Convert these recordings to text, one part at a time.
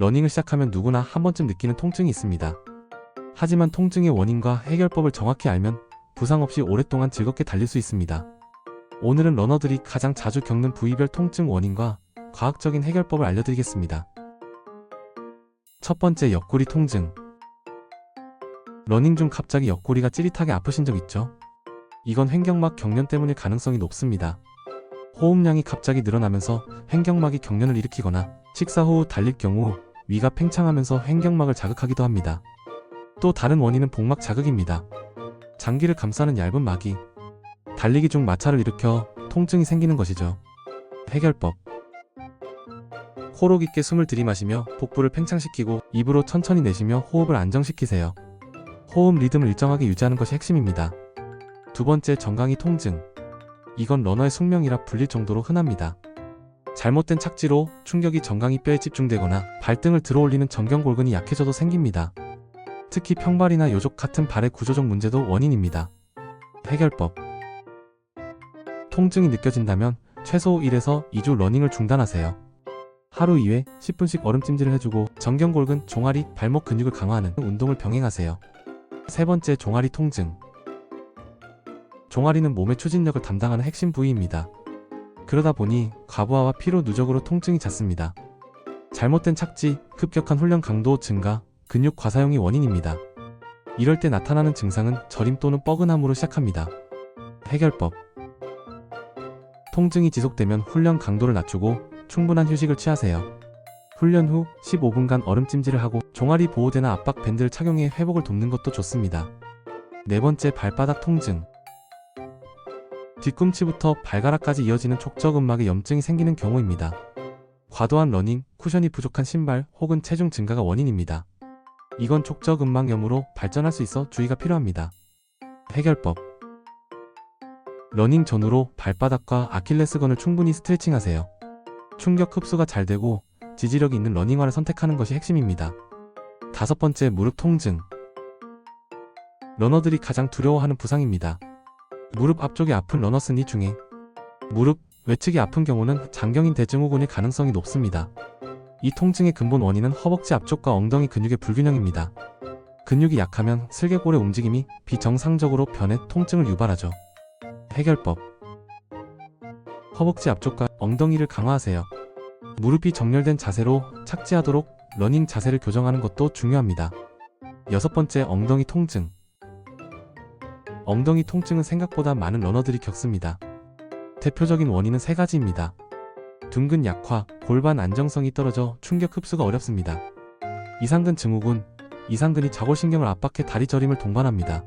러닝을 시작하면 누구나 한 번쯤 느끼는 통증이 있습니다. 하지만 통증의 원인과 해결법을 정확히 알면 부상 없이 오랫동안 즐겁게 달릴 수 있습니다. 오늘은 러너들이 가장 자주 겪는 부위별 통증 원인과 과학적인 해결법을 알려드리겠습니다. 첫 번째 옆구리 통증. 러닝 중 갑자기 옆구리가 찌릿하게 아프신 적 있죠? 이건 횡격막 경련 때문일 가능성이 높습니다. 호흡량이 갑자기 늘어나면서 횡격막이 경련을 일으키거나 식사 후 달릴 경우 위가 팽창하면서 횡격막을 자극하기도 합니다. 또 다른 원인은 복막 자극입니다. 장기를 감싸는 얇은 막이 달리기 중 마찰을 일으켜 통증이 생기는 것이죠. 해결법 코로 깊게 숨을 들이마시며 복부를 팽창시키고 입으로 천천히 내쉬며 호흡을 안정시키세요. 호흡 리듬을 일정하게 유지하는 것이 핵심입니다. 두 번째 정강이 통증. 이건 러너의 숙명이라 불릴 정도로 흔합니다. 잘못된 착지로 충격이 정강이 뼈에 집중되거나 발등을 들어올리는 정경골근이 약해져도 생깁니다. 특히 평발이나 요족 같은 발의 구조적 문제도 원인입니다. 해결법. 통증이 느껴진다면 최소 1에서 2주 러닝을 중단하세요. 하루 2회 10분씩 얼음찜질을 해주고 정경골근, 종아리, 발목 근육을 강화하는 운동을 병행하세요. 세 번째 종아리 통증. 종아리는 몸의 추진력을 담당하는 핵심 부위입니다. 그러다 보니 과부하와 피로 누적으로 통증이 잦습니다. 잘못된 착지, 급격한 훈련 강도 증가, 근육 과사용이 원인입니다. 이럴 때 나타나는 증상은 저림 또는 뻐근함으로 시작합니다. 해결법. 통증이 지속되면 훈련 강도를 낮추고 충분한 휴식을 취하세요. 훈련 후 15분간 얼음찜질을 하고 종아리 보호대나 압박 밴드를 착용해 회복을 돕는 것도 좋습니다. 네 번째 발바닥 통증. 뒤꿈치부터 발가락까지 이어지는 촉저근막에 염증이 생기는 경우입니다. 과도한 러닝, 쿠션이 부족한 신발 혹은 체중 증가가 원인입니다. 이건 촉저근막염으로 발전할 수 있어 주의가 필요합니다. 해결법. 러닝 전후로 발바닥과 아킬레스건을 충분히 스트레칭하세요. 충격 흡수가 잘 되고 지지력이 있는 러닝화를 선택하는 것이 핵심입니다. 다섯 번째 무릎 통증. 러너들이 가장 두려워하는 부상입니다. 무릎 앞쪽이 아픈 러너스 니 중에 무릎 외측이 아픈 경우는 장경인 대증후군일 가능성이 높습니다. 이 통증의 근본 원인은 허벅지 앞쪽과 엉덩이 근육의 불균형입니다. 근육이 약하면 슬개골의 움직임이 비정상적으로 변해 통증을 유발하죠. 해결법 허벅지 앞쪽과 엉덩이를 강화하세요. 무릎이 정렬된 자세로 착지하도록 러닝 자세를 교정하는 것도 중요합니다. 여섯 번째 엉덩이 통증 엉덩이 통증은 생각보다 많은 러너들이 겪습니다. 대표적인 원인은 세 가지입니다. 둥근 약화, 골반 안정성이 떨어져 충격 흡수가 어렵습니다. 이상근 증후군, 이상근이 좌골신경을 압박해 다리 저림을 동반합니다.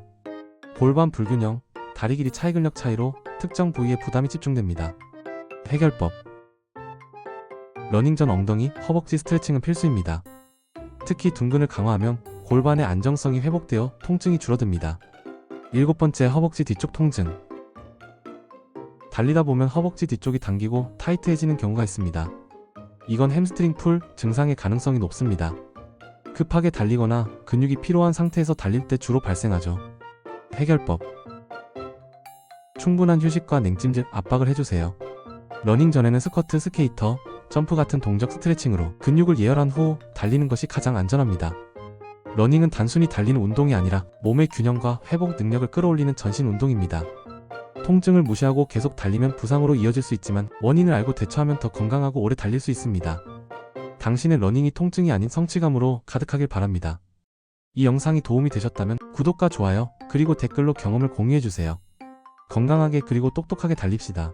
골반 불균형, 다리 길이 차이 근력 차이로 특정 부위에 부담이 집중됩니다. 해결법 러닝 전 엉덩이, 허벅지 스트레칭은 필수입니다. 특히 둥근을 강화하면 골반의 안정성이 회복되어 통증이 줄어듭니다. 일곱 번째 허벅지 뒤쪽 통증. 달리다 보면 허벅지 뒤쪽이 당기고 타이트해지는 경우가 있습니다. 이건 햄스트링 풀 증상의 가능성이 높습니다. 급하게 달리거나 근육이 피로한 상태에서 달릴 때 주로 발생하죠. 해결법. 충분한 휴식과 냉찜질 압박을 해주세요. 러닝 전에는 스쿼트, 스케이터, 점프 같은 동적 스트레칭으로 근육을 예열한 후 달리는 것이 가장 안전합니다. 러닝은 단순히 달리는 운동이 아니라 몸의 균형과 회복 능력을 끌어올리는 전신 운동입니다. 통증을 무시하고 계속 달리면 부상으로 이어질 수 있지만 원인을 알고 대처하면 더 건강하고 오래 달릴 수 있습니다. 당신의 러닝이 통증이 아닌 성취감으로 가득하길 바랍니다. 이 영상이 도움이 되셨다면 구독과 좋아요, 그리고 댓글로 경험을 공유해주세요. 건강하게 그리고 똑똑하게 달립시다.